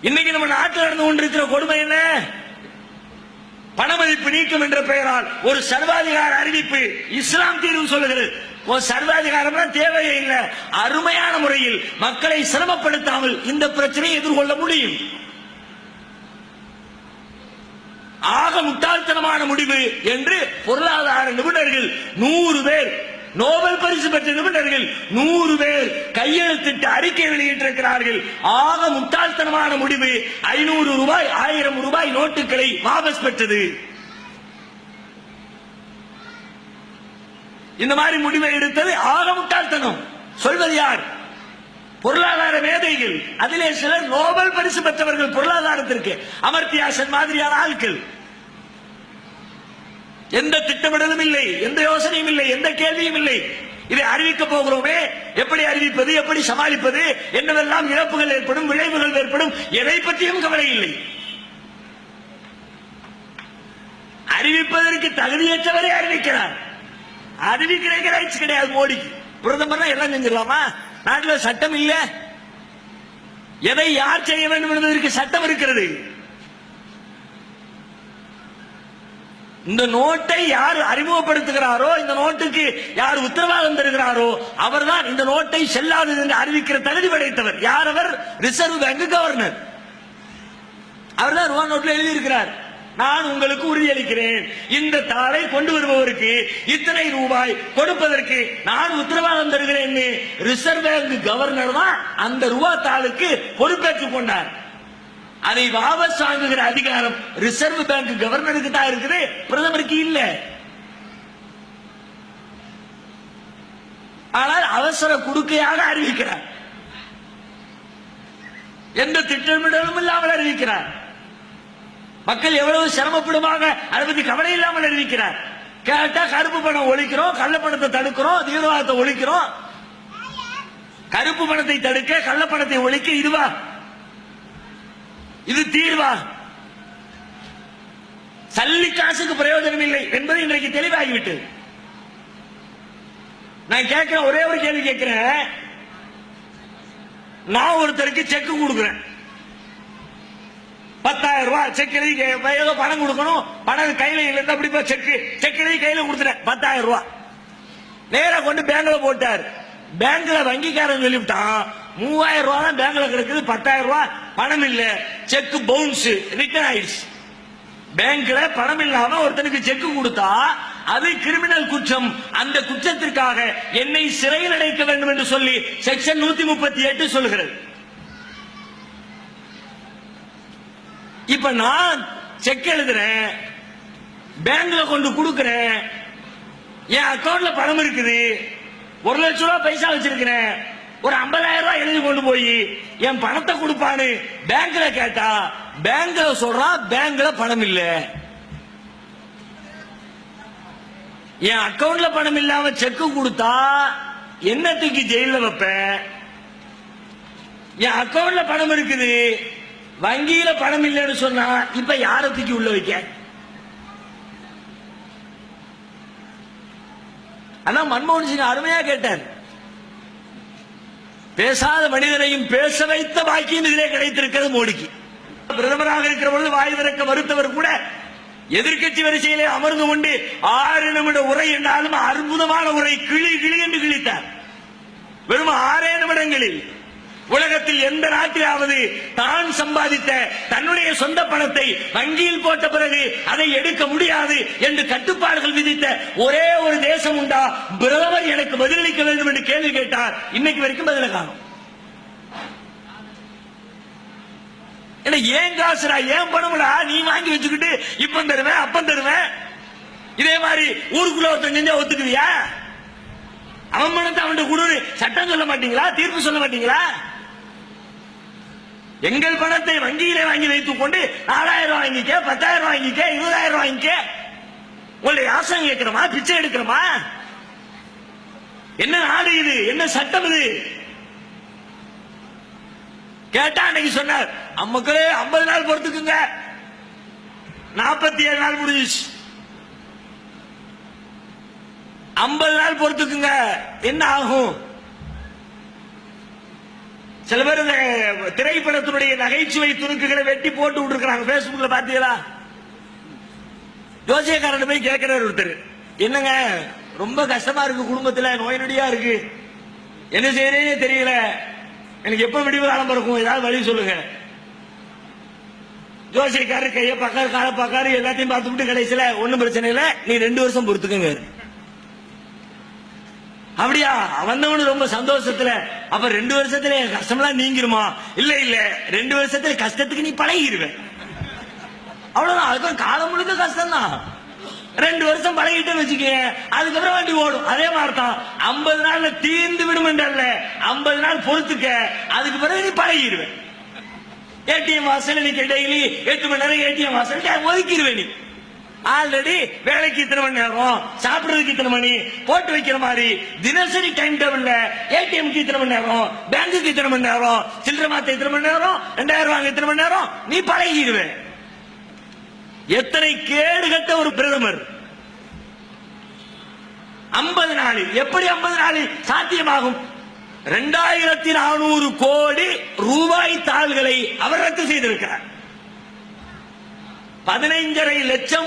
இன்னைக்கு நம்ம நாட்டில் நடந்து கொண்டிருக்கிற கொடுமை என்ன? பணமதிப்பு நீக்கம் என்ற பெயரால் ஒரு சர்வாதிகார அறிவிப்பு இஸ்லாம் தீர்வு சொல்லுகிறது. ஒரு சர்வாதிகாரம் தேவையே இல்லை. அருமையான முறையில் மக்களை சிரமப்படுத்தாமல் இந்த பிரச்சனையை எதிர்கொள்ள முடியும். ஆக முட்டாள்தனமான முடிவு என்று பொருளாதார நிபுணர்கள் நூறு பேர் நோபல் பரிசு பெற்ற நிபுணர்கள் நூறு பேர் கையெழுத்திட்டு அறிக்கை வெளியிட்டிருக்கிறார்கள். ஆக முட்டாள்தனமான முடிவு ஐநூறு ரூபாய் ஆயிரம் ரூபாய் நோட்டுகளை வாபஸ் பெற்றது. இந்த மாதிரி முடிவை எடுத்தது ஆக முட்டாள்தனம். சொல்வது யார்? பொருளாதார மேதைகள். அதிலே சிலர் நோபல் பரிசு பெற்றவர்கள் பொருளாதாரத்திற்கு. அமர்த்தியாசன் மாதிரியான ஆட்கள் எந்த திட்டமிடலும் இல்லை எந்த யோசனையும் இல்லை எந்த கேள்வியும் இல்லை. இதை அறிவிக்க போகிறோமே. எப்படி அறிவிப்பது எப்படி சமாளிப்பது என்னவெல்லாம் இழப்புகள் ஏற்படும் விளைவுகள் ஏற்படும். எதை பற்றியும் கவலை இல்லை. அறிவிப்பதற்கு தகுதியற்றவரை அறிவிக்கிறார் அறிவிக்கிற ரைட்ஸ் கிடையாது மோடிக்கு. பிரதமர் எல்லாம் செஞ்சிடலாமா? நாட்டில் சட்டம் இல்ல. எதை யார் செய்ய வேண்டும் என்பதற்கு சட்டம் இருக்கிறது. இந்த நோட்டை யார் அறிமுகப்படுத்துகிறாரோ இந்த நோட்டுக்கு யார் உத்தரவாதம் தருகிறாரோ அவர்தான் இந்த நோட்டை செல்லாதது என்று அறிவிக்கிற தகுதி படைத்தவர். யார் அவர்? ரிசர்வ் பேங்க் கவர்னர் அவர்தான் ரூபா நோட்டில் எழுதியிருக்கிறார். நான் உங்களுக்கு உறுதியளிக்கிறேன். இந்த தாளை கொண்டு வருபவருக்கு இத்தனை ரூபாய் கொடுப்பதற்கு நான் உத்தரவாதம் தருகிறேன் ரிசர்வ் பேங்க் கவர்னர் தான் அந்த ரூபா தாளுக்கு பொறுப்பேற்றுக் கொண்டார். அதை வாபஸ் வாங்குகிற அதிகாரம் ரிசர்வ் பேங்க் கவர்னருக்கு தான் இருக்குது பிரதமருக்கு இல்ல. ஆனால் அவசர குடுக்கையாக அறிவிக்கிறார். எந்த திட்டமிடலும் இல்லாமல் அறிவிக்கிறார். மக்கள் எவ்வளவு சிரமப்படுவாங்க அதை பத்தி கவலை இல்லாமல் அறிவிக்கிறார். கேட்டா கருப்பு பணம் ஒழிக்கிறோம் கள்ள பணத்தை தடுக்கிறோம் தீவிரவாதத்தை ஒழிக்கிறோம். கருப்பு பணத்தை தடுக்க கள்ள பணத்தை ஒழிக்க இதுவா? இது தீர்வா? சல்லி காசுக்கு பிரயோஜனம் இல்லை என்பது இன்றைக்கு தெளிவாகிவிட்டது நான் கேட்கிற ஒரே ஒரு கேள்வி கேட்கிறேன். நான் ஒருத்தருக்கு செக் கொடுக்குறேன். பத்தாயிரம் ரூபாய் செக் எழுதி ஏதோ பணம் கொடுக்கணும். பணம் கையில இல்ல அப்படி போய் செக் செக் எழுதி கையில கொடுத்துட்டேன். பத்தாயிரம் ரூபாய். நேரா கொண்டு பேங்க்ல போட்டார். பேங்க்ல வங்கிக்காரன் சொல்லிவிட்டான் மூவாயிரம் ரூபாய் தான் பேங்க்ல கிடக்குது பத்தாயிரம் ரூபாய் பணம் இல்ல. செக் பவுன்ஸ் ரிட்டர்ன் ஆயிடுச்சு. பேங்க்ல பணம் இல்லாம ஒருத்தனுக்கு செக் கொடுத்தா அது கிரிமினல் குற்றம். அந்த குற்றத்திற்காக என்னை சிறையில் அடைக்க வேண்டும் என்று சொல்லி செக்ஷன் நூத்தி முப்பத்தி எட்டு சொல்கிறது இப்ப நான் செக் எழுதுறேன் பேங்க்ல கொண்டு கொடுக்கிறேன் என் அக்கௌண்ட்ல பணம் இருக்குது ஒரு லட்சம் ரூபாய் பைசா வச்சிருக்கிறேன். ஒரு 50000 ரூபாய் எழுதி கொண்டு போய் என் பணத்தை கொடுப்பான்னு பேங்க்ல கேட்டா பேங்க்ல சொல்றான் பேங்க்ல பணம் இல்ல. என் அக்கவுண்ட்ல பணம் இல்லாம செக் கொடுத்தா என்னத்துக்கு ஜெயில வைப்பேன் என் அக்கவுண்ட்ல பணம் இருக்குது வங்கியில பணம் இல்லைன்னு சொன்னா இப்ப யாரை தூக்கி உள்ள வைக்க? ஆனா மன்மோகன் சிங் அருமையா கேட்டார். பேசாத மனிதனையும் பேச வைத்த பாக்கியம் இதிலே கிடைத்திருக்கிறது மோடிக்கு. பிரதமராக இருக்கிற பொழுது வாய் திறக்க மறுத்தவர் கூட எதிர்க்கட்சி வரிசையிலே அமர்ந்து கொண்டு ஆறு நிமிட உரை என்றாலும் அற்புதமான உரை கிளி கிளி என்று கிழித்தார். வெறும் ஆறே நிமிடங்களில். உலகத்தில் எந்த நாட்டிலாவது தான் சம்பாதித்த தன்னுடைய சொந்த பணத்தை வங்கியில் போட்ட பிறகு அதை எடுக்க முடியாது என்று கட்டுப்பாடுகள் விதித்த ஒரே வித்தியாசம் உண்டா? பிரதமர் எனக்கு பதிலளிக்க வேண்டும் என்று கேள்வி கேட்டார். இன்னைக்கு வரைக்கும் பதில காணும். ஏன் காசுடா? ஏன் பணம்டா? நீ வாங்கி வச்சுக்கிட்டு இப்ப தருவேன் அப்ப தருவேன். இதே மாதிரி ஊருக்குள்ள ஒருத்தன் செஞ்சா ஒத்துக்குவியா? அவன் பணத்தை அவன்கிட்ட குடு சட்டம் சொல்ல மாட்டீங்களா? தீர்ப்பு சொல்ல மாட்டீங்களா? எங்கள் பணத்தை வங்கியிலே வாங்கி வைத்துக் கொண்டு நாலாயிரம் ரூபாய் வாங்கிக்க பத்தாயிரம் ரூபாய் வாங்கிக்க இருபதாயிரம் ரூபாய் வாங்கிக்க உங்களுடைய யாசம் கேட்கிறோமா? பிச்சை எடுக்கிறோமா? என்ன நாடு இது? என்ன சட்டம் இது? கேட்டா அன்னைக்கு சொன்னார் அம்மக்களே ஐம்பது நாள் பொறுத்துக்குங்க. நாற்பத்தி ஏழு நாள் முடிஞ்சிச்சு. ஐம்பது நாள் பொறுத்துக்குங்க. என்ன ஆகும்? சில பேர் இந்த திரைப்படத்தினுடைய நகைச்சுவை துணுக்குகளை வெட்டி போட்டு விட்டுருக்காங்க பேஸ்புக்ல பாத்தீங்களா ஜோசியக்காரன் போய் கேட்கிறார் ஒருத்தர். என்னங்க ரொம்ப கஷ்டமா இருக்கு குடும்பத்துல நோய் நொடியா இருக்கு. என்ன செய்யறேன்னு தெரியல. எனக்கு எப்ப விடிவு காலம் பிறக்கும்? ஏதாவது வழி சொல்லுங்க. ஜோசியக்காரர் கைய பாக்காரு கால பாக்காரு எல்லாத்தையும் பார்த்து விட்டு கடைசியில ஒன்னும் பிரச்சனை இல்ல நீ ரெண்டு வருஷம் பொறுத்துக்கங்க. அப்படியா? வந்தவனு ரொம்ப சந்தோஷத்துல அப்ப ரெண்டு வருஷத்துல என் கஷ்டம்லாம் நீங்கிருமா? இல்ல இல்ல. ரெண்டு வருஷத்துல கஷ்டத்துக்கு நீ பழகிடுவேன் அவ்வளவுதான். அதுக்கும் காலம் முழுக்க கஷ்டம் தான் ரெண்டு வருஷம் பழகிட்டு வச்சுக்கேன் அதுக்கப்புறம் வண்டி ஓடும். அதே மாதிரி தான் ஐம்பது நாள்ல தீர்ந்து விடும் என்றல்ல ஐம்பது நாள் பொறுத்துக்க அதுக்கு பிறகு நீ பழகிடுவேன். ஏடிஎம் வாசல் நீ டெய்லி எட்டு மணி நேரம் ஏடிஎம் வாசல் ஒதுக்கிடுவேன் நீ. ஆல்ரெடி வேலைக்கு இத்தனை மணி நேரம் சாப்பிடுறதுக்கு இத்தனை மணி போட்டு வைக்கிற மாதிரி தினசரி டைம் டேபிள்ல ஏடிஎம்க்கு இத்தனை மணி நேரம் பேங்குக்கு இத்தனை மணி நேரம் சில்லறை மாத்த இத்தனை மணி நேரம் ரெண்டாயிரம் வாங்க இத்தனை மணி நேரம் நீ பழகிடுவேன். எத்தனை கேடு கட்ட ஒரு பிரதமர்? ஐம்பது நாளில். எப்படி ஐம்பது நாளில் சாத்தியமாகும்? இரண்டாயிரத்தி நானூறு கோடி ரூபாய் தாள்களை அவர் ரத்து செய்திருக்கிறார். பதினைஞ்சரை லட்சம்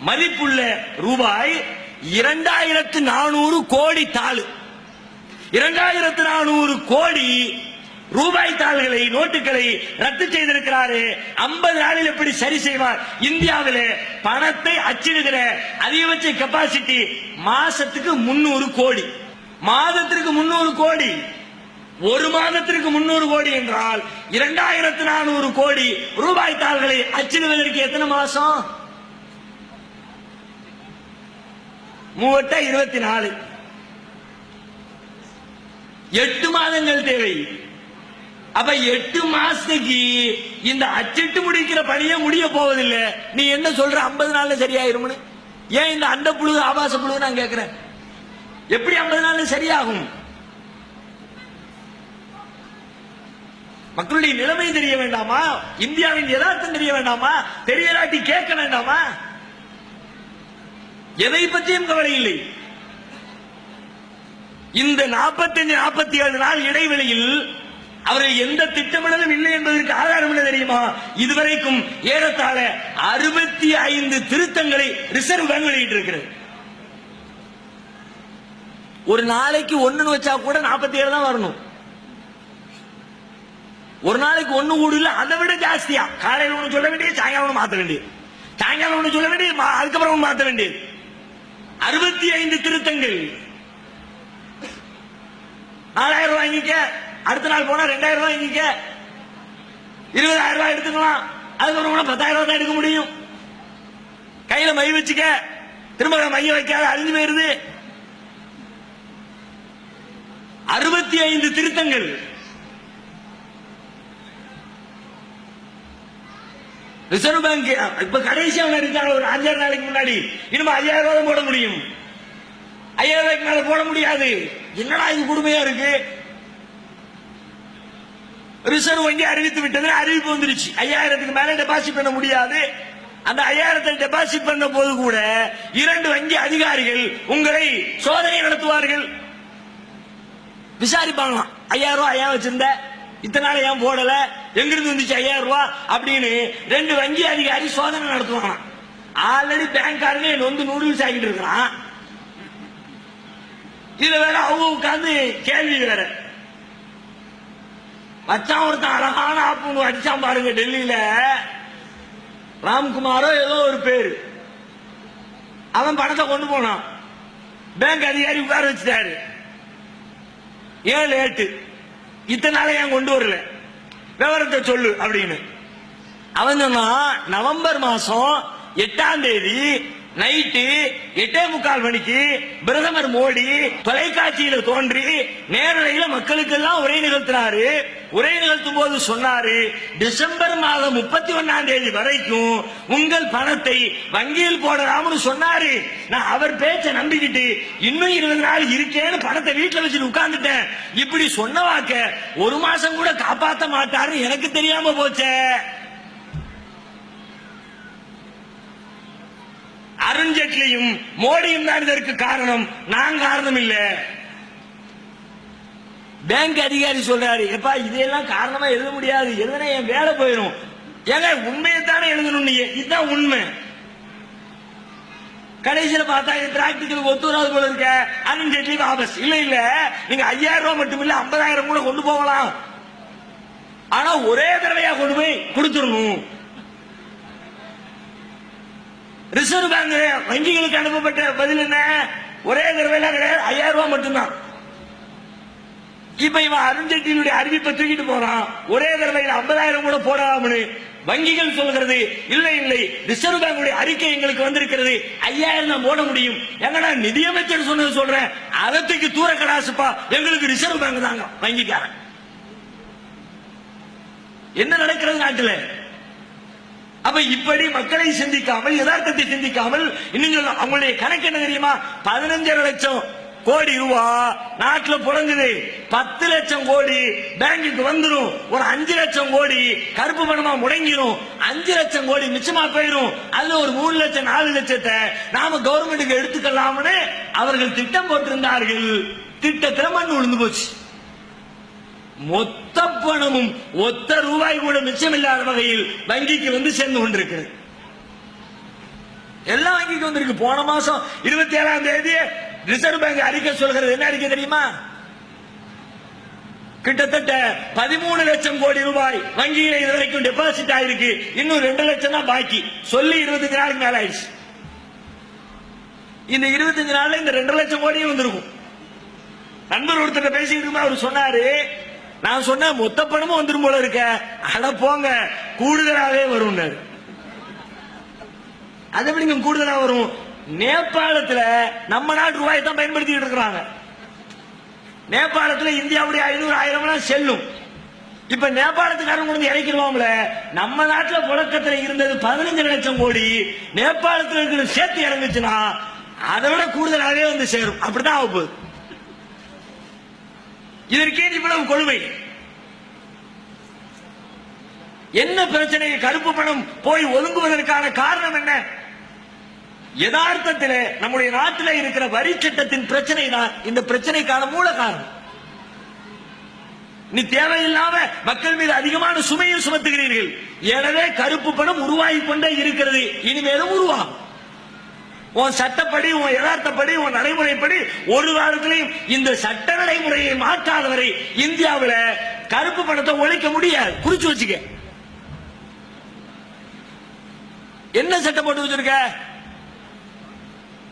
மதிப்புள்ள ரூபாய் இரண்டாயிரத்து நானூறு கோடி தாள். இரண்டாயிரத்து நானூறு கோடி ரூபாய் தாள்களை நோட்டுகளை ரத்து செய்திருக்கிறாரு. ஐம்பது நாளில் எப்படி சரி செய்வார்? இந்தியாவில் பணத்தை அச்சிடுகிற அதிகபட்ச கெப்பாசிட்டி மாசத்துக்கு முன்னூறு கோடி. மாதத்திற்கு முன்னூறு கோடி. ஒரு மாதத்திற்கு முன்னூறு கோடி என்றால் இரண்டாயிரத்து நானூறு கோடி ரூபாய் தாள்களை அச்சிடுவதற்கு எத்தனை மாசம்? மூவட்ட இருபத்தி நாலு. எட்டு மாதங்கள் தேவை. அப்ப எட்டு மாசத்துக்கு இந்த அச்சிட்டு முடிக்கிற பணியே முடிய போவதில்லை. நீ என்ன சொல்ற? ஐம்பது நாள்ல சரியாயிரும்னு. ஏன் இந்த அந்த புழு ஆபாச புழு நான் கேட்கிறேன் எப்படி ஐம்பது நாள்ல சரியாகும்? மக்களுடைய நிலைமை தெரிய வேண்டாமா? இந்தியாவின் யதார்த்தம் தெரிய வேண்டாமா? தெரியலாட்டி கேட்க வேண்டாமா? எதை பற்றியும் கவலை இல்லை. இந்த 45 நாற்பத்தி ஏழு நாள் இடைவெளியில் அவரை எந்த திட்டமிடலும் இல்லை என்பதற்கு ஆதாரம் என்ன தெரியுமா? இதுவரைக்கும் ஏறத்தாழ அறுபத்தி ஐந்து திருத்தங்களை ரிசர்வ் பேங்க் வெளியிட்டிருக்கிறது. ஒரு நாளைக்கு ஒண்ணுன்னு வச்சா கூட நாற்பத்தி ஏழு தான் வரணும். ஒரு நாளைக்கு ஒண்ணு கூடல அதை விட ஜாஸ்தியா. காலையில் ஒண்ணு சொல்ல வேண்டியது சாயங்காலம் ஒண்ணு மாத்த வேண்டியது. சாயங்காலம் ஒண்ணு சொல்ல வேண்டியது மா- அதுக்கப்புறம் ஒண்ணு மாத்த வேண்டியது. அறுபத்தி ஐந்து திருத்தங்கள். நாலாயிரம் ரூபாய் வாங்கிக்க. அடுத்த நாள் போனா ரெண்டாயிரம் ரூபாய் வாங்கிக்க. இருபதாயிரம் ரூபாய் எடுத்துக்கலாம். அதுக்கப்புறம் கூட பத்தாயிரம் ரூபாய் தான் எடுக்க முடியும். கையில மை வச்சுக்க. திரும்ப மைய வைக்காத அழிஞ்சு போயிருது. அறுபத்தி ஐந்து திருத்தங்கள். ரிசர்வ் பேங்க் இப்ப கடைசியா அவங்க இருக்காங்க ஒரு அஞ்சாறு நாளைக்கு முன்னாடி. இனிமே ஐயாயிரம் ரூபாய் தான் போட முடியும். ஐயாயிரம் ரூபாய்க்கு மேல போட முடியாது. என்னடா இது கொடுமையா இருக்கு? ரிசர்வ் வங்கி அறிவித்து விட்டது அறிவிப்பு வந்துருச்சு. ஐயாயிரத்துக்கு மேல டெபாசிட் பண்ண முடியாது. அந்த ஐயாயிரத்தை டெபாசிட் பண்ண போது கூட இரண்டு வங்கி அதிகாரிகள் உங்களை சோதனை நடத்துவார்கள். விசாரிப்பாங்களாம். ஐயாயிரம் ரூபாய் ஐயா வச்சிருந்த இத்தனை நாள் ஏன் போடல? எங்கிருந்து வந்துச்சு ஐயாயிரம் ரூபாய்? அப்படின்னு ரெண்டு வங்கி அதிகாரி சோதனை நடத்துவாங்களாம். ஆல்ரெடி பேங்க்காரனே நொந்து நூடுல்ஸ் ஆகிட்டு இருக்கிறான். இதுல வேற அவங்க உட்காந்து கேள்வி வேற. மச்சான் ஒருத்தன் அழகான ஆப்பு அடிச்சான் பாருங்க டெல்லியில. ராம்குமாரோ ஏதோ ஒரு பேரு. அவன் பணத்தை கொண்டு போனான். பேங்க் அதிகாரி உட்கார வச்சுட்டாரு. ஏன் லேட்டு? இத்தனை நாளை ஏன் கொண்டு வரல? விவரத்தை சொல்லு அப்படின்னு. அவன் சொன்னான் நவம்பர் மாசம் எட்டாம் தேதி நைட்டு எட்டே முக்கால் மணிக்கு பிரதமர் மோடி தொலைக்காட்சியில தோன்றி நேரலையில மக்களுக்கு எல்லாம் உரை நிகழ்த்தினாரு. உரை நிகழ்த்தும் போது சொன்னாரு டிசம்பர் மாதம் முப்பத்தி ஒன்னாம் தேதி வரைக்கும் உங்கள் பணத்தை வங்கியில் போடலாம்னு சொன்னாரு. நான் அவர் பேச்ச நம்பிக்கிட்டு இன்னும் இருபது நாள் இருக்கேன்னு பணத்தை வீட்டுல வச்சுட்டு உட்கார்ந்துட்டேன். இப்படி சொன்ன வாக்க ஒரு மாசம் கூட காப்பாத்த மாட்டாருன்னு எனக்கு தெரியாம போச்சே. அருண்ஜேட்லியும் மோடியும் தான் இதற்கு காரணம். நான் காரணம் இல்ல பேங்க் அதிகாரி சொல்றாரு எப்பா இதெல்லாம் காரணமா எழுத முடியாது. எழுதுனா என் வேலை போயிடும் ஏங்க உண்மையை தானே எழுதணும் இதுதான் உண்மை. கடைசியில பார்த்தா இது பிராக்டிக்கல் ஒத்துவராது போல இருக்க. அருண் ஜேட்லி வாபஸ். இல்ல இல்ல. நீங்க ஐயாயிரம் ரூபாய் மட்டும் இல்ல ஐம்பதாயிரம் கூட கொண்டு போகலாம். ஆனா ஒரே தடவையா கொண்டு போய் கொடுத்துடணும். ரிசர்வ் பேங்க் வங்கிகளுக்கு அனுப்பப்பட்ட பதில் என்ன? ஒரே தடவையில கிடையாது ஐயாயிரம் ரூபாய் மட்டும்தான். இப்ப இவன் அருண்ஜேட்லியுடைய அறிவிப்பை தூக்கிட்டு போறான். ஒரே தடவையில் ஐம்பதாயிரம் கூட போடலாம்னு வங்கிகள் சொல்கிறது இல்லை இல்லை ரிசர்வ் பேங்குடைய அறிக்கை எங்களுக்கு வந்திருக்கிறது. ஐயாயிரம் தான் போட முடியும். எங்கடா நிதியமைச்சர் சொன்னது சொல்றேன்? அதத்துக்கு தூர கடாசுப்பா. எங்களுக்கு ரிசர்வ் பேங்க் தாங்க வங்கிக்காரன். என்ன நடக்கிறது நாட்டில்? அப்ப இப்படி மக்களை சிந்திக்காமல் யதார்த்தத்தை சிந்திக்காமல் இன்னும் அவங்களுடைய கணக்கு என்ன தெரியுமா? பதினஞ்சரை லட்சம் கோடி ரூபா நாட்டுல புழங்குது. பத்து லட்சம் கோடி பேங்குக்கு வந்துரும். ஒரு அஞ்சு லட்சம் கோடி கருப்பு பணமா முடங்கிரும். அஞ்சு லட்சம் கோடி மிச்சமா போயிரும். அதுல ஒரு மூணு லட்சம் நாலு லட்சத்தை நாம கவர்மெண்ட்டுக்கு எடுத்துக்கலாம்னு அவர்கள் திட்டம் போட்டிருந்தார்கள். திட்டத்துல மண் விழுந்து போச்சு. மொத்த பணமும் ஒத்த ரூபாய் கூட மிச்சமில்லாத வகையில் வங்கிக்கு வந்து சேர்ந்து கொண்டிருக்கிறது. எல்லாம் வங்கிக்கு வந்திருக்கு. போன மாசம் இருபத்தி ஏழாம் தேதி ரிசர்வ் பேங்க் அறிக்கை சொல்கிறது. என்ன அறிக்கை தெரியுமா? கிட்டத்தட்ட பதிமூணு லட்சம் கோடி ரூபாய் வங்கியில இது வரைக்கும் டெபாசிட் ஆயிருக்கு. இன்னும் ரெண்டு லட்சம் தான் பாக்கி. சொல்லி இருபத்தஞ்சு நாளுக்கு மேல ஆயிடுச்சு. இந்த இருபத்தஞ்சு நாள்ல இந்த ரெண்டு லட்சம் கோடியும் வந்திருக்கும். நண்பர் ஒருத்தர் பேசிக்கிட்டு அவர் சொன்னாரு நான் சொன்னேன் மொத்த பணமும் வந்துடும் போல இருக்க. அட போங்க கூடுதலாவே வரும் அதை எப்படிங்க கூடுதலா வரும்? நேபாளத்துல நம்ம நாட்டு ரூபாயை தான் பயன்படுத்திட்டு இருக்கிறாங்க. நேபாளத்துல இந்தியாவுடைய ஐநூறு ஆயிரம் எல்லாம் செல்லும். இப்ப நேபாளத்துக்காரன் கொண்டு இறக்கிடுவோம்ல நம்ம நாட்டுல புழக்கத்துல இருந்தது பதினஞ்சு லட்சம் கோடி. நேபாளத்துல இருக்கிற சேர்த்து இறங்குச்சுன்னா அதை விட கூடுதலாகவே வந்து சேரும். அப்படிதான் ஆக போகுது. இதற்கே இவ்வளவு கொழுவை என்ன பிரச்சனை கருப்பு பணம் போய் ஒதுங்குவதற்கான காரணம் என்ன? யதார்த்தத்தில் நம்முடைய நாட்டில் இருக்கிற வரி சட்டத்தின் பிரச்சனை தான் இந்த பிரச்சனைக்கான மூல காரணம். நீ தேவையில்லாம மக்கள் மீது அதிகமான சுமையும் சுமத்துகிறீர்கள். எனவே கருப்பு பணம் உருவாகி கொண்டே இருக்கிறது. இனிமேலும் உருவாகும். உன் சட்டப்படி உன் யதார்த்தப்படி உன் நடைமுறைப்படி ஒரு காலத்திலையும் இந்த சட்ட நடைமுறையை மாற்றாதவரை இந்தியாவில் கருப்பு பணத்தை ஒழிக்க முடியாது. குறிச்சு வச்சுக்க. என்ன சட்டம் போட்டு வச்சிருக்க?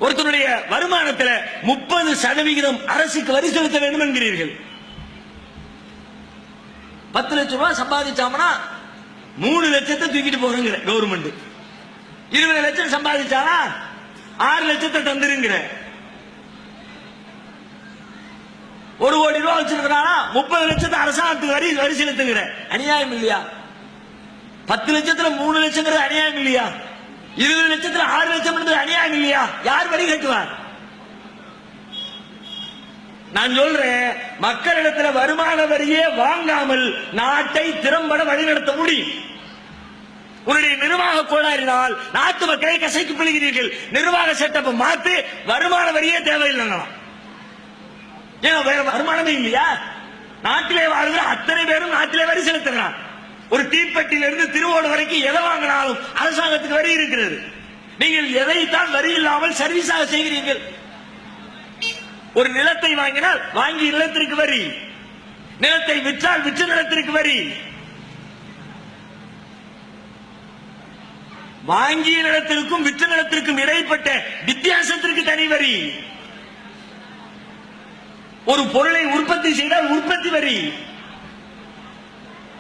ஒருத்தனுடைய வருமானத்தில் முப்பது சதவிகிதம் அரசுக்கு வரி செலுத்த வேண்டும் என்கிறீர்கள். பத்து லட்சம் ரூபாய் சம்பாதிச்சாமனா மூணு லட்சத்தை தூக்கிட்டு போறேங்கிற கவர்மெண்ட் இருபது லட்சம் சம்பாதிச்சானா ஆறு லட்சத்தை தந்துருங்கிற. ஒரு கோடி ரூபாய் வச்சிருக்கிறானா? முப்பது லட்சத்தை அரசாங்கத்துக்கு வரி வரி செலுத்துங்கிற. அநியாயம் இல்லையா? பத்து லட்சத்துல மூணு லட்சங்கிறது அநியாயம் இல்லையா? இருபது லட்சத்துல ஆறு லட்சம் அநியாயம் இல்லையா? யார் வரி கட்டுவார்? நான் சொல்றேன் மக்களிடத்துல வருமான வரியே வாங்காமல் நாட்டை திறம்பட வழிநடத்த முடியும். உன்னுடைய நிர்வாக கோளாறினால் நாட்டு மக்களை கசைக்கு பிடிக்கிறீர்கள் நிர்வாக செட்டப்பை மாத்து வருமான வரியே தேவையில்லை ஏன் வேற வருமானமே இல்லையா? நாட்டிலே வாழ்கிற அத்தனை பேரும் நாட்டிலே வரி செலுத்துகிறான். ஒரு தீப்பெட்டியிலிருந்து திருவோடு வரைக்கும் எதை வாங்கினாலும் அரசாங்கத்துக்கு வரி இருக்கிறது. நீங்கள் எதைத்தான் வரி இல்லாமல் சர்வீஸாக செய்கிறீர்கள்? ஒரு நிலத்தை வாங்கினால் வாங்கி நிலத்திற்கு வரி. நிலத்தை விற்றால் விற்ற நிலத்திற்கு வரி. வாங்கிய நிலத்திற்கும் விற்ற நிலத்திற்கும் இடைப்பட்ட வித்தியாசத்திற்கு தனி வரி. ஒரு பொருளை உற்பத்தி செய்தால் உற்பத்தி வரி.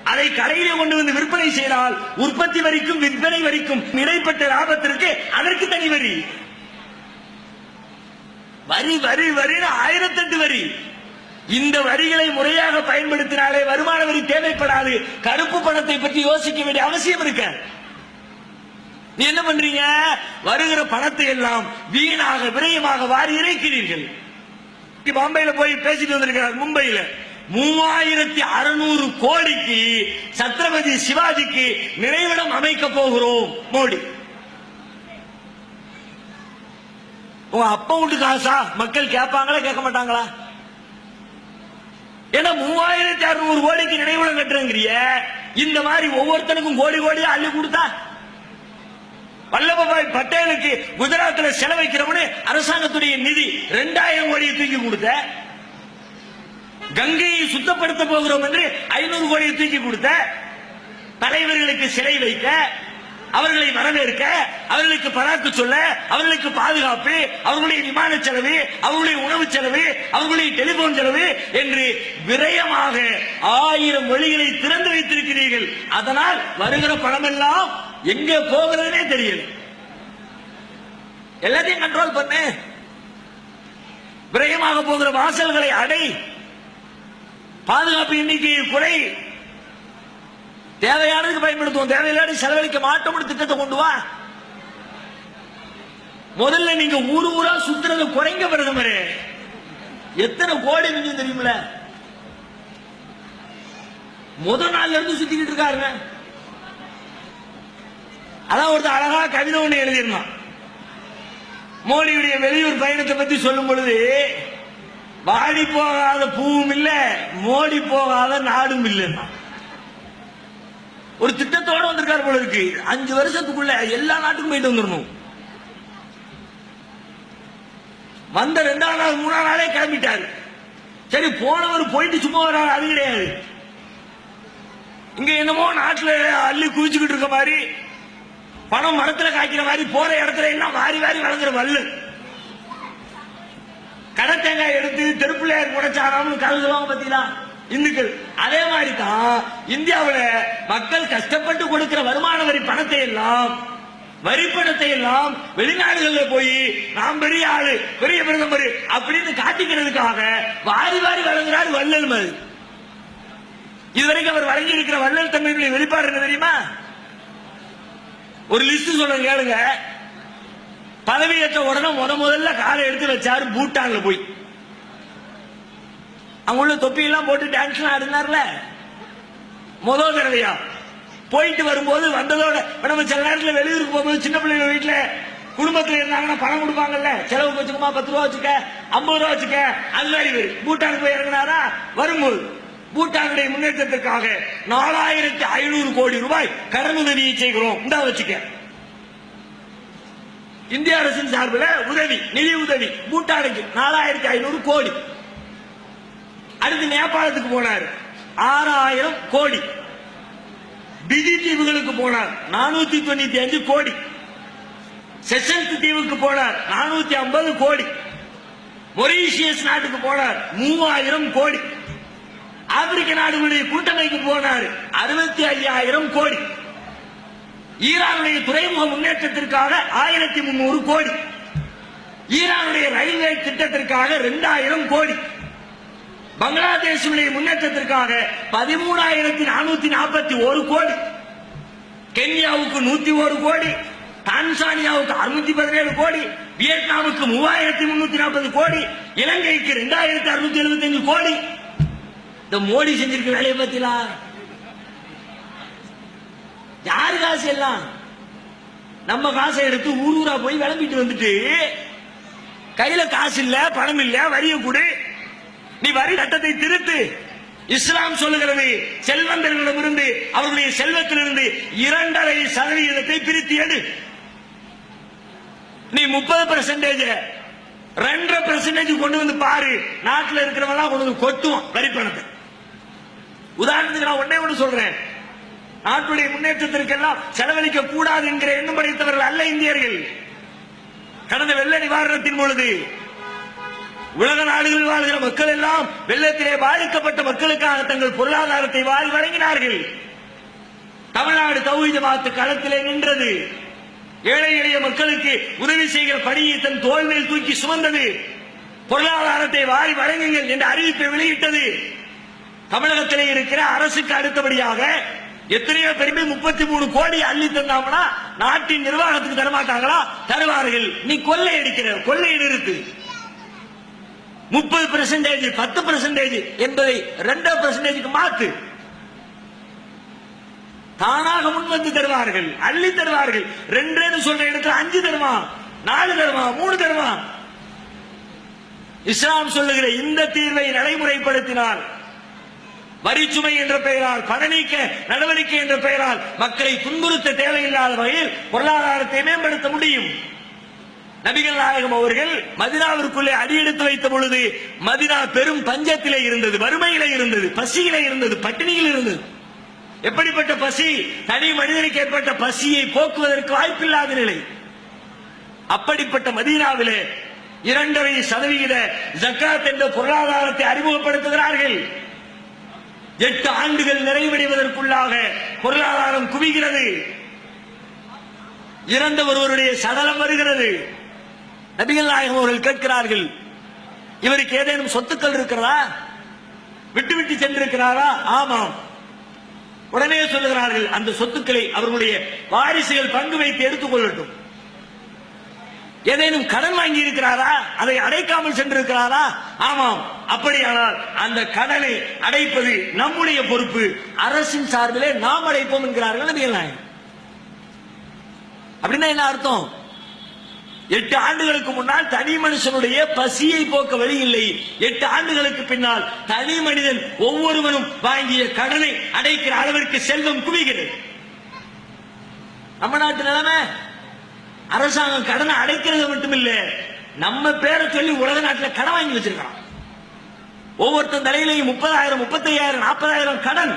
அதை கடையிலே கொண்டு வந்து விற்பனை செய்தால் உற்பத்தி வரிக்கும் விற்பனை வரிக்கும் இடைப்பட்ட லாபத்திற்கு அதற்கு தனி வரி. வரி வரி வரி ஆயிரத்தெட்டு வரி. இந்த வரிகளை முறையாக பயன்படுத்தினாலே வருமான வரி தேவைப்படாது. கருப்பு பணத்தை பற்றி யோசிக்க வேண்டிய அவசியம் இருக்க. நீ என்ன பண்றீங்க? வருகிற பணத்தை எல்லாம் வீணாக விரயமாக வாரி இறைக்கிறீர்கள். பாம்பேல போய் பேசிட்டு வந்திருக்கிறார் மும்பையில. மூவாயிரத்தி அறுநூறு கோடிக்கு சத்ரபதி சிவாஜிக்கு நினைவிடம் அமைக்க போகிறோம் மோடி. உங்க அப்பவுண்ட் காசா? மக்கள் கேட்பாங்களா கேட்க மாட்டாங்களா? ஏன்னா மூவாயிரத்தி அறுநூறு கோடிக்கு நினைவிடம் கட்டுறங்கிறிய. இந்த மாதிரி ஒவ்வொருத்தனுக்கும் கோடி கோடியா அள்ளி கொடுத்தா வல்லபாய் பட்டேலுக்கு குஜராத்ல செலவைக்கிறவனு அரசாங்கத்துடைய நிதி ரெண்டாயிரம் கோடியை தூக்கி கொடுத்த. கங்கையை சுத்தப்படுத்த போகிறோம் என்று ஐநூறு கோடியை தூக்கி கொடுத்த. தலைவர்களுக்கு சிலை வைக்க அவர்களை வரவேற்க அவர்களுக்கு பராக்கு சொல்ல அவர்களுக்கு பாதுகாப்பு அவர்களுடைய விமான செலவு அவர்களுடைய உணவு செலவு அவர்களுடைய டெலிபோன் செலவு என்று விரயமாக ஆயிரம் வழிகளை திறந்து வைத்திருக்கிறீர்கள். அதனால் வருகிற பணமெல்லாம் எங்க போகிறதுனே தெரியல. எல்லாத்தையும் கண்ட்ரோல் பண்ணு. விரயமாக போகிற வாசல்களை அடை. பாதுகாப்பு எண்ணிக்கையை குறை. தேவையானதுக்கு பயன்படுத்துவோம். தேவையில்லாத செலவழிக்க மாட்டோம் திட்டத்தை கொண்டு வா. முதல்ல நீங்க ஊரு ஊரா சுத்துறது குறைங்க பிரதமர். எத்தனை கோடி மிஞ்சும் தெரியுமில முதல் நாள்ல இருந்து சுத்திக்கிட்டு இருக்காருங்க. அதான் ஒருத்தர் அழகா கவிதை ஒண்ணு எழுதியிருந்தான். மோடியுடைய வெளியூர் பயணத்தை பத்தி சொல்லும் பொழுது வாடி போகாத பூவும் இல்ல மோடி போகாத நாடும் இல்லைன்னா. ஒரு திட்டத்தோட வந்திருக்காரு போல இருக்கு. அஞ்சு வருஷத்துக்குள்ள எல்லா நாட்டுக்கும் போயிட்டு வந்துடணும். வந்த ரெண்டாம் நாள் மூணாம் நாளே கிளம்பிட்டாரு. சரி போனவர் போயிட்டு சும்மா வராரு அது கிடையாது. இங்க என்னமோ நாட்டுல அள்ளி குவிச்சுக்கிட்டு இருக்க மாதிரி பணம் மரத்துல காய்க்கிற மாதிரி போற இடத்துல எல்லாம் வாரி வாரி வளர்ந்துற வல்லு கடை தேங்காய் எடுத்து தெருப்பிள்ளையார் முடைச்சாராம்னு கதை சொல்லுவாங்க பாத்தீங்களா? இந்துக்கள். அதே மாதிரி தான் இந்தியாவுல மக்கள் கஷ்டப்பட்டு கொடுக்கிற வருமான வரி பணத்தை எல்லாம் வரி பணத்தை எல்லாம் வெளிநாடுகளில் போய் நாம் பெரிய ஆளு பெரிய பிரதமர் அப்படின்னு காட்டிக்கிறதுக்காக வாரி வாரி வழங்குறாரு வள்ளல் மது. இதுவரைக்கும் அவர் வழங்கி இருக்கிற வள்ளல் தமிழ் வெளிப்பாடு என்ன தெரியுமா? ஒரு லிஸ்ட் சொல்ல கேளுங்க. பதவியேற்ற உடனே முத முதல்ல காலை எடுத்து வச்சாரு பூட்டான்ல போய். அவங்க உள்ள தொப்பி போட்டு டான்ஸ் ஆடினார்ல. முதல் தடவையா. போயிட்டு வரும்போது வந்ததோட நம்ம சில நேரத்துல வெளியூருக்கு போகும்போது சின்ன பிள்ளைங்க வீட்டுல குடும்பத்துல இருந்தாங்கன்னா பணம் கொடுப்பாங்கல்ல. செலவுக்கு வச்சுக்கோமா பத்து ரூபா வச்சுக்க ஐம்பது ரூபா வச்சுக்க. அது மாதிரி பூட்டானுக்கு போய் இறங்கினாரா? வரும்போது. பூட்டானுடைய முன்னேற்றத்திற்காக நாலாயிரத்தி ஐநூறு கோடி ரூபாய் கடனுதவியை செய்கிறோம். இந்த வச்சுக்க. இந்திய அரசின் சார்பில் உதவி நிதி உதவி பூட்டானுக்கு நாலாயிரத்தி ஐநூறு கோடி. அடுத்து நேபாளத்துக்கு போனார். ஆறாயிரம் கோடி. பிஜி தீவுகளுக்கு போனார். நானூத்தி தொண்ணூத்தி அஞ்சு கோடி. செஷன்ஸ் தீவுக்கு போனார். நானூத்தி ஐம்பது கோடி. மொரீஷியஸ் நாட்டுக்கு போனார். மூவாயிரம் கோடி. ஆப்பிரிக்க நாடுகளுடைய கூட்டமைக்கு போனார். அறுபத்தி ஐயாயிரம் கோடி. ஈரானுடைய துறைமுக முன்னேற்றத்திற்காக ஆயிரத்தி முன்னூறு கோடி. ஈரானுடைய ரயில்வே திட்டத்திற்காக இரண்டாயிரம் கோடி. பங்களாதேஷனுடைய முன்னேற்றத்திற்காக பதிமூணாயிரத்தி நானூத்தி நாற்பத்தி ஒரு கோடி. கென்யாவுக்கு நூத்தி ஒரு கோடி. டான்சானியாவுக்கு அறுநூத்தி பதினேழு கோடி. வியட்நாமுக்கு மூவாயிரத்தி முன்னூத்தி நாற்பது கோடி. இலங்கைக்கு ரெண்டாயிரத்தி அறுநூத்தி எழுபத்தி அஞ்சு கோடி. இந்த மோடி செஞ்சிருக்க வேலையை பத்திலா? யாரு காசு எல்லாம்? நம்ம காசை எடுத்து ஊர் ஊரா போய் விளம்பிட்டு வந்துட்டு கையில காசு இல்ல பணம் இல்ல வரிய கொடு. நீ வரி சட்டத்தை திருத்து. இஸ்லாம் சொல்லுகிறது செல்வந்தர்களிடமிருந்து அவர்களுடைய செல்வத்திலிருந்து இரண்டரை சதவீதத்தை பிரித்து எடு. நீ முப்பது பெர்சன்டேஜ் ரெண்டரை பெர்சன்டேஜ் கொண்டு வந்து பாரு. நாட்டில் இருக்கிறவங்க கொண்டு வந்து கொட்டுவான் வரி பணத்தை உதாரணத்துக்கு நான் ஒன்னே ஒன்று சொல்றேன். நாட்டுடைய முன்னேற்றத்திற்கெல்லாம் செலவழிக்க கூடாது என்கிற எண்ணம் படைத்தவர்கள் அல்ல இந்தியர்கள். கடந்த வெள்ள நிவாரணத்தின் பொழுது உலக நாடுகளில் வாழ்கிற மக்கள் எல்லாம் வெள்ளத்திலே பாதிக்கப்பட்ட மக்களுக்காக தங்கள் பொருளாதாரத்தை வாரி வழங்கினார்கள். தமிழ்நாடு தௌஹி ஜமாத்து களத்திலே நின்றது. ஏழை எளிய மக்களுக்கு உதவி செய்கிற பணியை தன் தோல்மையில் தூக்கி சுமந்தது. பொருளாதாரத்தை வாரி வழங்குங்கள் என்ற அறிவிப்பை வெளியிட்டது. தமிழகத்திலே இருக்கிற அரசுக்கு அடுத்தபடியாக எத்தனையோ பெருமை முப்பத்தி மூணு கோடி அள்ளி தந்தாங்கன்னா நாட்டின் நிர்வாகத்துக்கு தரமாட்டாங்களா? தருவார்கள். நீ கொள்ளை அடிக்கிற கொள்ளை நிறுத்து. முப்பது பெர்சன்டேஜ் பத்து பெர்சன்டேஜ் என்பதை ரெண்டு பெர்சன்டேஜுக்கு மாத்து. தானாக முன் வந்து தருவார்கள் அள்ளி தருவார்கள். ரெண்டு சொல்ற இடத்துல அஞ்சு தருமா? நாலு தருமா? மூணு தருமா? இஸ்லாம் சொல்லுகிற இந்த தீர்வை நடைமுறைப்படுத்தினால் வரிச்சுமை என்ற பெயரால் பணநீக்க நடவடிக்கை என்ற பெயரால் மக்களை துன்புறுத்த தேவையில்லாத வகையில் பொருளாதாரத்தை மேம்படுத்த முடியும். நபிகள் நாயகம் அவர்கள் மதினாவிற்குள்ளே அடியெடுத்து வைத்த பொழுது மதினா பெரும் பஞ்சத்திலே இருந்தது வறுமையிலே இருந்தது பசியிலே இருந்தது பட்டினியில் இருந்தது. எப்படிப்பட்ட பசி? தனி மனிதனுக்கு ஏற்பட்ட பசியை போக்குவதற்கு வாய்ப்பில்லாத நிலை. அப்படிப்பட்ட மதீனாவிலே இரண்டரை சதவிகித ஜக்காத் என்ற பொருளாதாரத்தை அறிமுகப்படுத்துகிறார்கள். எட்டு ஆண்டுகள் நிறைவடைவதற்குள்ளாக பொருளாதாரம் குவிகிறது. இறந்த ஒருவருடைய சடலம் வருகிறது. நபிகள் நாயகம் அவர்கள் கேட்கிறார்கள் இவருக்கு ஏதேனும் சொத்துக்கள் இருக்கிறதா? விட்டு விட்டு சென்றிருக்கிறாரா? ஆமாம். உடனே சொல்லுகிறார்கள் அந்த சொத்துக்களை அவர்களுடைய வாரிசுகள் பங்கு வைத்து எடுத்துக் கொள்ளட்டும். ஏதேனும் கடன் வாங்கி இருக்கிறாரா? அதை அடைக்காமல் சென்றிருக்கிறாரா? ஆமாம். அப்படியானால் அந்த கடனை அடைப்பது நம்முடைய பொறுப்பு. அரசின் சார்பிலே நாம் அடைப்போம் என்கிறார்கள் நபிகள் நாயகம். அப்படின்னா என்ன அர்த்தம்? எட்டு ஆண்டுகளுக்கு முன்னால் தனி மனுஷனுடைய பசியை போக்க வழி இல்லை. எட்டு ஆண்டுகளுக்கு பின்னால் தனி மனிதன் ஒவ்வொருவனும் வாங்கிய கடனை அடைக்கிற அளவிற்கு செல்வம் குவிகிறது. நம்ம நாட்டு நிலைமை? அரசாங்கம் கடனை அடைக்கிறது மட்டுமில்ல நம்ம பேரை சொல்லி உலக நாட்டில் கடன் வாங்கி வச்சிருக்கான் ஒவ்வொருத்தன் தலையிலையும் முப்பதாயிரம் முப்பத்தையாயிரம் நாற்பதாயிரம் கடன்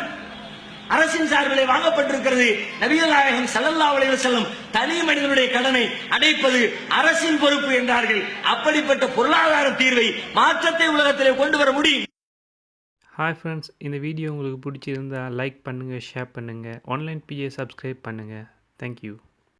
அரசின் சார்பிலே வாங்கப்பட்டிருக்கிறது. நபிகள் நாயகம் ஸல்லல்லாஹு அலைஹி தனி மனிதனுடைய கடனை அடைப்பது அரசின் பொறுப்பு என்றார்கள். அப்படிப்பட்ட பொருளாதார தீர்வை மாற்றத்தை உலகத்திலே கொண்டு வர முடியும். ஹாய் ஃப்ரெண்ட்ஸ் இந்த வீடியோ உங்களுக்கு பிடிச்சிருந்தா லைக் பண்ணுங்கள் ஷேர் பண்ணுங்கள் ஆன்லைன் பிஏ சப்ஸ்கிரைப் பண்ணுங்கள் தேங்க்யூ